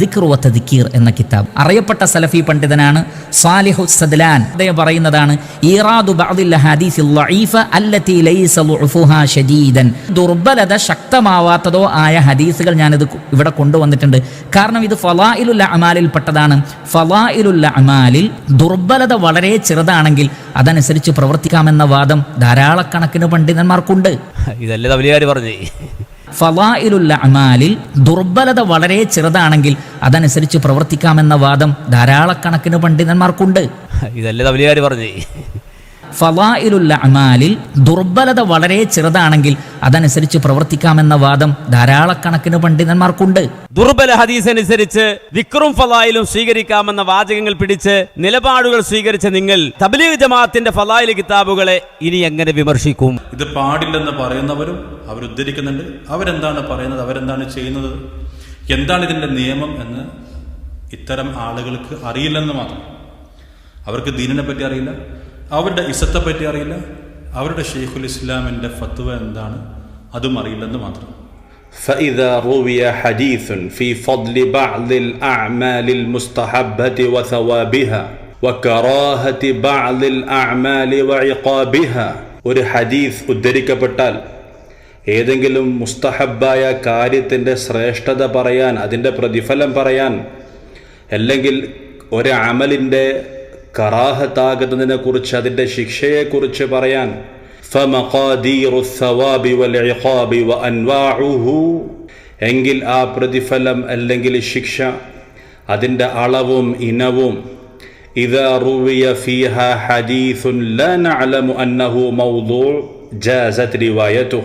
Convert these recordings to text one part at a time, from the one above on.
ദിക്ർ വ തദ്കീർ എന്ന കിതാബ്. അറിയപ്പെട്ട സലഫി പണ്ഡിതനാണ് സാലിഹു സദ്ലാൻ. അദ്ദേഹം പറയുന്നതാണ് ഈറാദു ബഅദിൽ ലൈസ ളുഫുഹാ ശദീദൻ. ദുർബലത ശക്തമാവാത്തതോ ആയ ഹദീസുകൾ ഞാനിത് ഇവിടെ കൊണ്ടുവന്നിട്ടുണ്ട്. കാരണം ഇത് ഫലായിലുൽ അമാലിൽ പെട്ടതാണ്. ഫലായിലുൽ അമാലിൽ ദുർബലത വളരെ ചെറുതാണെങ്കിൽ അതനുസരിച്ച് പ്രവർത്തിക്കാമെന്ന വാദം ധാരാളക്കണക്കിന് പണ്ഡിതന്മാർക്കുണ്ട്. ഇതല്ലേ തബലിയാർ പറഞ്ഞേ ഫലായിലുള്ള അമാലിൽ ദുർബലത വളരെ ചെറുതാണെങ്കിൽ അതനുസരിച്ച് പ്രവർത്തിക്കാമെന്ന വാദം ധാരാളക്കണക്കിന് പണ്ഡിതന്മാർക്കുണ്ട്. ഇതല്ലേ തവലിയാർ പറഞ്ഞേ ഫലായിലുള്ള അമാലിൽ ദുർബലത വളരെ ചെറുതാണെങ്കിൽ അതനുസരിച്ച് പ്രവർത്തിക്കാമെന്ന വാദം ധാരാളക്കണക്കിന് പണ്ഡിതന്മാർക്കുണ്ട്. ദുർബല ഹദീസ് അനുസരിച്ച് വിക്രും ഫലായിലും സ്വീകരിക്കാമെന്ന വാചകങ്ങൾ പിടിച്ച് നിലപാടുകൾ സ്വീകരിച്ച നിങ്ങൾ തബ്ലീഗ് ജമാഅത്തിന്റെ ഫലായിൽ കിതാബുകളെ ഇനി എങ്ങനെ വിമർശിക്കും? ഇത് പാടില്ലെന്ന് പറയുന്നവരും അവരുദ്ധരിക്കുന്നുണ്ട്. അവരെന്താണ് പറയുന്നത്? അവരെന്താണ് ചെയ്യുന്നത്? എന്താണ് ഇതിന്റെ നിയമം എന്ന് ഇത്തരം ആളുകൾക്ക് അറിയില്ലെന്ന് മാത്രം. അവർക്ക് ദീനിനെ പറ്റി അറിയില്ല. അവരുടെ ഇസത്തെ പറ്റി അറിയില്ല അവരുടെ ഷെയ്ഖുൽ ഇസ്ലാമിൻ്റെ ഫത്വ എന്താണ് അതും അറിയില്ലെന്ന് മാത്രം فإذا روي حديث في فضل بعض الأعمال المستحبة وثوابها وكراهة بعض الأعمال وعقابها ഒരു ഹദീസ് ഉദ്ധരിക്കപ്പെട്ടാൽ ഏതെങ്കിലും മുസ്തഹബായ കാര്യത്തിൻ്റെ ശ്രേഷ്ഠത പറയാൻ അതിൻ്റെ പ്രതിഫലം പറയാൻ അല്ലെങ്കിൽ ഒരു അമലിൻ്റെ കറാഹത്താകുന്നതിനെ കുറിച്ച് അതിൻ്റെ ശിക്ഷയെക്കുറിച്ച് പറയാൻ فمقادير الثواب والعقاب وأنواعه എങ്കിൽ ആ പ്രതിഫലം അല്ലെങ്കിൽ ശിക്ഷ അതിൻ്റെ അളവും ഇനവും إذا روي فيها حديث لا نعلم أنه موضوع جازت روايته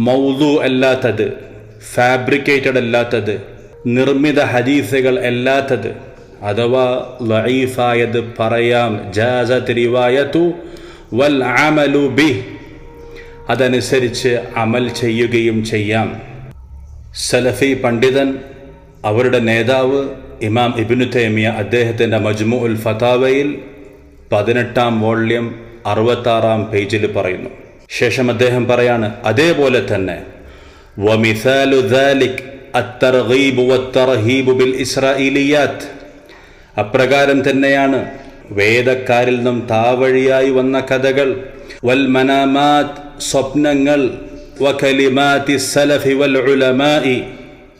മൗദു അല്ലാത്തത് ഫാബ്രിക്കേറ്റഡ് അല്ലാത്തത് നിർമ്മിത ഹദീസുകൾ അല്ലാത്തത് അഥവാ ലഈഫായത് പറയാം ജാസത്ത് റിവായത്തു വൽ അമലു ബി അതനുസരിച്ച് അമൽ ചെയ്യുകയും ചെയ്യാം സലഫി പണ്ഡിതൻ അവരുടെ നേതാവ് ഇമാം ഇബ്നു തൈമിയ അദ്ദേഹത്തിൻ്റെ മജ്മു ഉൽ ഫതാവയിൽ പതിനെട്ടാം വോള്യം അറുപത്താറാം പേജിൽ പറയുന്നു ശേഷം അദ്ദേഹം പറയാണ് അതേപോലെ തന്നെ വമിസാലു ذلك الترغيب والترهيب بالإسرائيليات അപ്രകാരം തന്നെയാണ് വേദക്കാരിൽ നിന്നും താവഴിയായി വന്ന കഥകൾ. വൽ മനാമാത് സ്വപ്നങ്ങൾ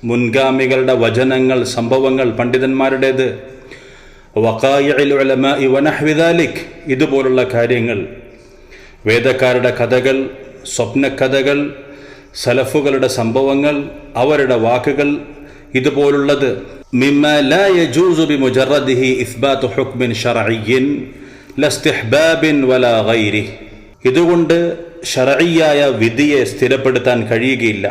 മുൻഗാമികളുടെ വചനങ്ങൾ സംഭവങ്ങൾ പണ്ഡിതന്മാരുടേത്. ദാലിക് ഇതുപോലുള്ള കാര്യങ്ങൾ. വേദക്കാരുടെ കഥകൾ സ്വപ്നക്കഥകൾ സലഫുകളുടെ സംഭവങ്ങൾ അവരുടെ വാക്കുകൾ ഇതുപോലുള്ളത്. മിമ്മ ലാ യജൂസു إثبات حكم شرعي لا استحباب വലാ غيره ഇതുകൊണ്ട് ഷറയ്യായ വിധിയെ സ്ഥിരപ്പെടുത്താൻ കഴിയുകയില്ല.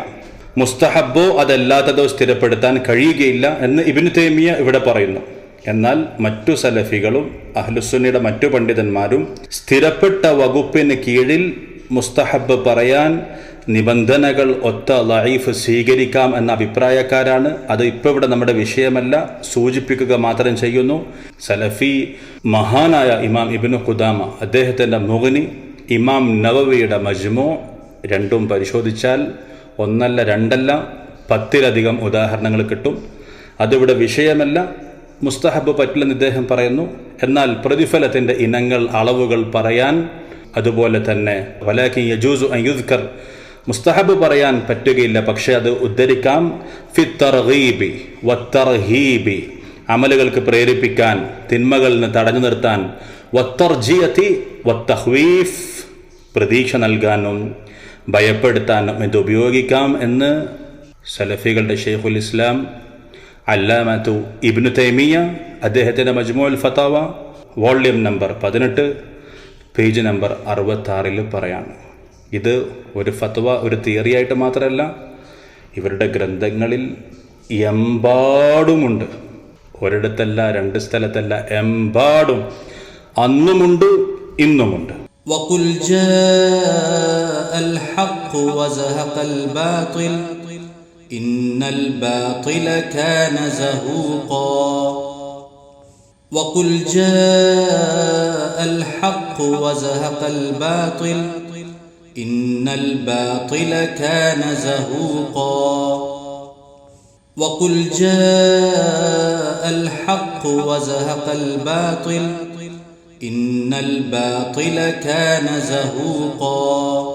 മുസ്തഹബോ അതല്ലാത്തതോ സ്ഥിരപ്പെടുത്താൻ കഴിയുകയില്ല എന്ന് ഇബിനു തേമിയ ഇവിടെ പറയുന്നു. എന്നാൽ മറ്റു സലഫികളും അഹ്ലുസുന്നിയുടെ മറ്റു പണ്ഡിതന്മാരും സ്ഥിരപ്പെട്ട വകുപ്പിന് കീഴിൽ മുസ്തഹബ് പറയാൻ നിബന്ധനകൾ ഒത്ത ലൈഫ് സ്വീകരിക്കാം എന്ന അഭിപ്രായക്കാരാണ്. അത് ഇപ്പോൾ ഇവിടെ നമ്മുടെ വിഷയമല്ല. സൂചിപ്പിക്കുക മാത്രം ചെയ്യുന്നു. സലഫി മഹാനായ ഇമാം ഇബിനു ഖുദാമ അദ്ദേഹത്തിന്റെ മുഗനി ഇമാം നവവിയുടെ മജ്മോ രണ്ടും പരിശോധിച്ചാൽ ഒന്നല്ല രണ്ടല്ല പത്തിലധികം ഉദാഹരണങ്ങൾ കിട്ടും. അതിവിടെ വിഷയമല്ല. മുസ്തഹബ് പറ്റില്ലെന്ന് ഇദ്ദേഹം പറയുന്നു. എന്നാൽ പ്രതിഫലത്തിന്റെ ഇനങ്ങൾ അളവുകൾ പറയാൻ അതുപോലെ തന്നെ വലാക്കി യജൂസു അയുദ്കർ മുസ്തഹബ് പറയാൻ പറ്റുകയില്ല പക്ഷേ അത് ഉദ്ധരിക്കാം. ഫിത്തർഹീബി വത്തർഹീബി അമലുകൾക്ക് പ്രേരിപ്പിക്കാൻ തിന്മകളിൽ നിന്ന് തടഞ്ഞു നിർത്താൻ. വത്തർജിയത്തി വത്തഹ്വീഫ് പ്രതീക്ഷ നൽകാനും ഭയപ്പെടുത്താനും ഇത് ഉപയോഗിക്കാം എന്ന് സലഫികളുടെ ഷെയ്ഖുൽ ഇസ്ലാം അല്ലാമത്തു ഇബ്നു തൈമിയ അദ്ദേഹത്തിന്റെ മജ്മുൽ ഫത്താവ വോള്യം നമ്പർ പതിനെട്ട് പേജ് നമ്പർ അറുപത്താറിൽ പറയാണ് ഇത് ഒരു ഫത്വ ഒരു തിയറിയായിട്ട് മാത്രമല്ല ഇവരുടെ ഗ്രന്ഥങ്ങളിൽ എമ്പാടുമുണ്ട് ഒരിടത്തല്ല രണ്ട് സ്ഥലത്തല്ല എമ്പാടും അന്നുമുണ്ട് ഇന്നുമുണ്ട് وقل جاء الحق وزهق الباطل إن الباطل كان زهوقا وقل جاء الحق وزهق الباطل. إن الباطل كان زهوقا. وقل جاء الحق وزهق الباطل. إن الباطل كان زهوقا.